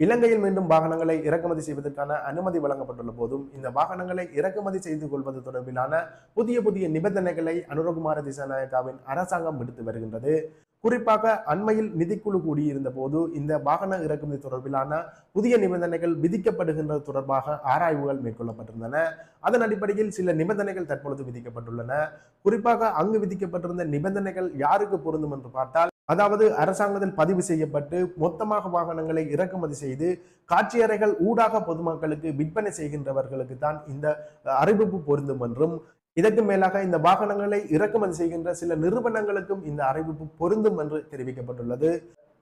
இலங்கையில் மீண்டும் வாகனங்களை இறக்குமதி செய்வதற்கான அனுமதி வழங்கப்பட்டுள்ள போதும் இந்த வாகனங்களை இறக்குமதி செய்து கொள்வது தொடர்பிலான புதிய புதிய நிபந்தனைகளை அனுரகுமார திசாநாயக்காவின் அரசாங்கம் விடுத்து வருகின்றது. குறிப்பாக அண்மையில் நிதிக்குழு கூடியிருந்த போது இந்த வாகன இறக்குமதி தொடர்பிலான புதிய நிபந்தனைகள் விதிக்கப்படுகின்றது தொடர்பாக ஆராய்வுகள் மேற்கொள்ளப்பட்டிருந்தன. அதன் அடிப்படையில் சில நிபந்தனைகள் தற்பொழுது விதிக்கப்பட்டுள்ளன. குறிப்பாக அங்கு விதிக்கப்பட்டிருந்த நிபந்தனைகள் யாருக்கு பொருந்தும் என்று பார்த்தால் அதாவது அரசாங்கத்தில் பதிவு செய்யப்பட்டு மொத்தமாக வாகனங்களை இறக்குமதி செய்து காட்சியறைகள் ஊடாக பொதுமக்களுக்கு விற்பனை செய்கின்றவர்களுக்கு தான் இந்த அறிவிப்பு பொருந்தும் என்றும் இதற்கு மேலாக இந்த வாகனங்களை இறக்குமதி செய்கின்ற சில நிறுவனங்களுக்கும் இந்த அறிவிப்பு பொருந்தும் என்று தெரிவிக்கப்பட்டுள்ளது.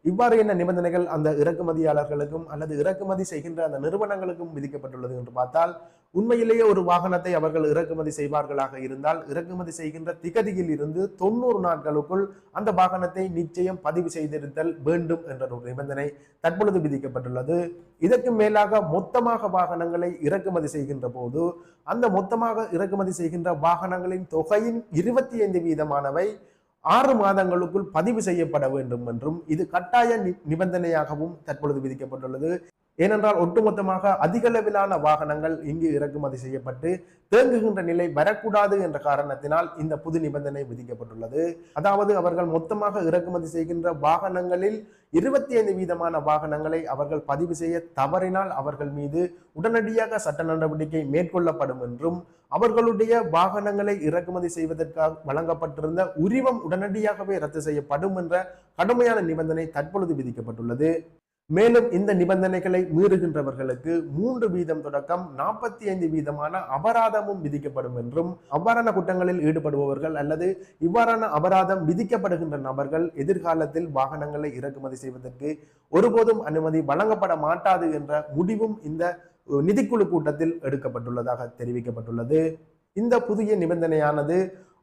இவ்வாறு என்ன நிபந்தனைகள் அந்த இறக்குமதியாளர்களுக்கும் அல்லது இறக்குமதி செய்கின்ற அந்த நிறுவனங்களுக்கும் விதிக்கப்பட்டுள்ளது என்று பார்த்தால் உண்மையிலேயே ஒரு வாகனத்தை அவர்கள் இறக்குமதி செய்வார்களாக இருந்தால் இறக்குமதி செய்கின்ற திகதியில் இருந்து தொண்ணூறு நாட்களுக்குள் அந்த வாகனத்தை நிச்சயம் பதிவு செய்திருத்தல் வேண்டும் என்ற ஒரு நிபந்தனை தற்பொழுது விதிக்கப்பட்டுள்ளது. இதற்கு மேலாக மொத்தமாக வாகனங்களை இறக்குமதி செய்கின்ற போது அந்த மொத்தமாக இறக்குமதி செய்கின்ற வாகனங்களின் தொகையின் இருபத்தி ஐந்து வீதமானவை ஆறு மாதங்களுக்குள் பதிவு செய்யப்பட வேண்டும் என்றும் இது கட்டாய நி- நிபந்தனையாகவும் தற்பொழுது விதிக்கப்பட்டுள்ளது. ஏனென்றால் ஒட்டுமொத்தமாக அதிகளவிலான வாகனங்கள் இங்கு இறக்குமதி செய்யப்பட்டு தேங்குகின்ற நிலை வரக்கூடாது என்ற காரணத்தினால் இந்த புது நிபந்தனை விதிக்கப்பட்டுள்ளது. அதாவது அவர்கள் மொத்தமாக இறக்குமதி செய்கின்ற வாகனங்களில் இருபத்தி ஐந்து வீதமான வாகனங்களை அவர்கள் பதிவு செய்ய தவறினால் அவர்கள் மீது உடனடியாக சட்ட நடவடிக்கை மேற்கொள்ளப்படும் என்றும் அவர்களுடைய வாகனங்களை இறக்குமதி செய்வதற்காக வழங்கப்பட்டிருந்த உரிமம் உடனடியாகவே ரத்து செய்யப்படும் என்ற கடுமையான நிபந்தனை தற்பொழுது விதிக்கப்பட்டுள்ளது. மேலும் இந்த நிபந்தனைகளை மீறுகின்றவர்களுக்கு மூன்று வீதம் தொடக்கம் நாற்பத்தி ஐந்து வீதமான அபராதமும் விதிக்கப்படும் என்றும் அவ்வாறான குற்றங்களில் ஈடுபடுபவர்கள் அல்லது இவ்வாறான அபராதம் விதிக்கப்படுகின்ற நபர்கள் எதிர்காலத்தில் வாகனங்களை இறக்குமதி செய்வதற்கு ஒருபோதும் அனுமதி வழங்கப்பட மாட்டாது என்ற முடிவும் இந்த நிதிக்குழு கூட்டத்தில் எடுக்கப்பட்டுள்ளதாக தெரிவிக்கப்பட்டுள்ளது. இந்த புதிய நிபந்தனையானது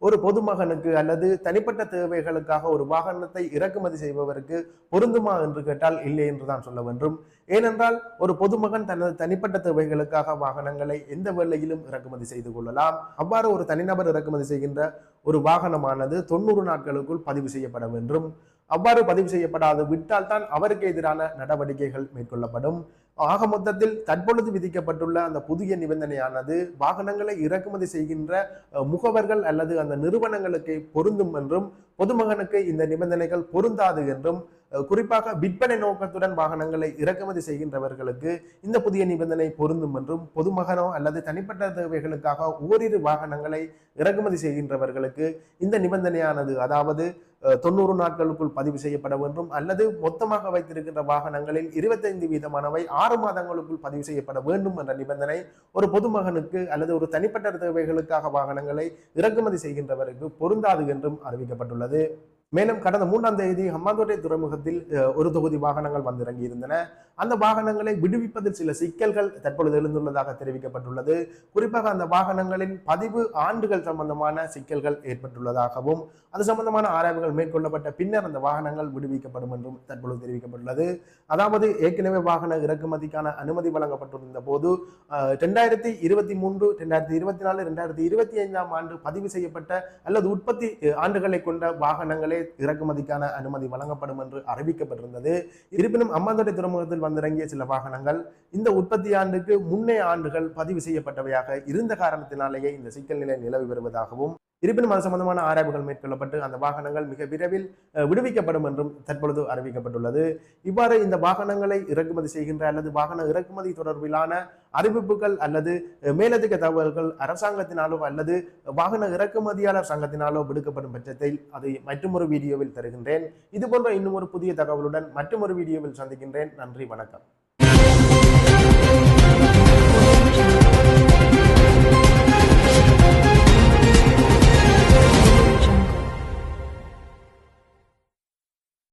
ஒரு பொதுமகனுக்கு அல்லது தனிப்பட்ட தேவைகளுக்காக ஒரு வாகனத்தை இறக்குமதி செய்பவருக்கு பொருந்துமா என்று கேட்டால் இல்லை என்று தான் சொல்ல வேண்டும். ஏனென்றால் ஒரு பொதுமகன் தனது தனிப்பட்ட தேவைகளுக்காக வாகனங்களை எந்த வேளையிலும் இறக்குமதி செய்து கொள்ளலாம். அவ்வாறு ஒரு தனிநபர் இறக்குமதி செய்கின்ற ஒரு வாகனமானது தொண்ணூறு நாட்களுக்குள் பதிவு செய்யப்பட வேண்டும். அவ்வாறு பதிவு செய்யப்படாது விட்டால் தான் அவருக்கு எதிரான நடவடிக்கைகள் மேற்கொள்ளப்படும். ஆக மொத்தத்தில் தற்பொழுது விதிக்கப்பட்டுள்ள அந்த புதிய நிபந்தனையானது வாகனங்களை இறக்குமதி செய்கின்ற முகவர்கள் அல்லது அந்த நிறுவனங்களுக்கு பொருந்தும் என்றும் பொதுமகனுக்கு இந்த நிபந்தனைகள் பொருந்தாது என்றும் குறிப்பாக விற்பனை நோக்கத்துடன் வாகனங்களை இறக்குமதி செய்கின்றவர்களுக்கு இந்த புதிய நிபந்தனை பொருந்தும் என்றும் பொதுமகனோ அல்லது தனிப்பட்ட தேவைகளுக்காக ஓரிரு வாகனங்களை இறக்குமதி செய்கின்றவர்களுக்கு இந்த நிபந்தனையானது அதாவது தொண்ணூறு நாட்களுக்குள் பதிவு செய்யப்பட வேண்டும். அல்லது மொத்தமாக வைத்திருக்கின்ற வாகனங்களில் இருபத்தைந்து வீதமானவை ஆறு மாதங்களுக்குள் பதிவு செய்யப்பட வேண்டும் என்ற நிபந்தனை ஒரு பொதுமகனுக்கு அல்லது ஒரு தனிப்பட்ட தேவைகளுக்காக வாகனங்களை இறக்குமதி செய்கின்றவருக்கு பொருந்தாது என்றும் அறிவிக்கப்பட்டுள்ளது. மேலும் கடந்த மூன்றாம் தேதி ஹம்மாந்தோட்டை துறைமுகத்தில் ஒரு தொகுதி வாகனங்கள் வந்திறங்கி இருந்தன அந்த வாகனங்களை விடுவிப்பதில் சில சிக்கல்கள் தற்பொழுது எழுந்துள்ளதாக தெரிவிக்கப்பட்டுள்ளது. குறிப்பாக அந்த வாகனங்களின் பதிவு ஆண்டுகள் சம்பந்தமான சிக்கல்கள் ஏற்பட்டுள்ளதாகவும் அது சம்பந்தமான ஆராய்வுகள் மேற்கொள்ளப்பட்ட பின்னர் அந்த வாகனங்கள் விடுவிக்கப்படும் என்றும் தற்பொழுது தெரிவிக்கப்பட்டுள்ளது. அதாவது ஏற்கனவே வாகன இறக்குமதிக்கான அனுமதி வழங்கப்பட்டிருந்த போது ரெண்டாயிரத்தி இருபத்தி மூன்று ரெண்டாயிரத்தி இருபத்தி நாலு ரெண்டாயிரத்தி இருபத்தி ஐந்தாம் ஆண்டு பதிவு செய்யப்பட்ட அல்லது உற்பத்தி ஆண்டுகளை கொண்ட வாகனங்களே இறக்குமதிக்கான அனுமதி வழங்கப்படும் என்று அறிவிக்கப்பட்டிருந்தது. இருப்பினும் அம்மாந்தோட்டை துறைமுகத்தில் வந்திறங்கிய சில வாகனங்கள் இந்த உற்பத்தி ஆண்டுக்கு முன்னே ஆண்டுகள் பதிவு செய்யப்பட்டவையாக இருந்த காரணத்தினாலேயே இந்த சிக்கல் நிலை நிலவி வருவதாகவும் இருப்பினும் அது சம்பந்தமான ஆராய்வுகள் மேற்கொள்ளப்பட்டு அந்த வாகனங்கள் மிக விரைவில் விடுவிக்கப்படும் என்றும் தற்பொழுது அறிவிக்கப்பட்டுள்ளது. இவ்வாறு இந்த வாகனங்களை இறக்குமதி செய்கின்ற அல்லது வாகன இறக்குமதி தொடர்பிலான அறிவிப்புகள் அல்லது மேலதிக தகவல்கள் அரசாங்கத்தினாலோ அல்லது வாகன இறக்குமதியாளர் சங்கத்தினாலோ விடுக்கப்படும் பட்சத்தில் அதை மற்றொரு வீடியோவில் தருகின்றேன். இதுபோன்ற இன்னும் ஒரு புதிய தகவலுடன் மற்றொரு வீடியோவில் சந்திக்கின்றேன். நன்றி வணக்கம்.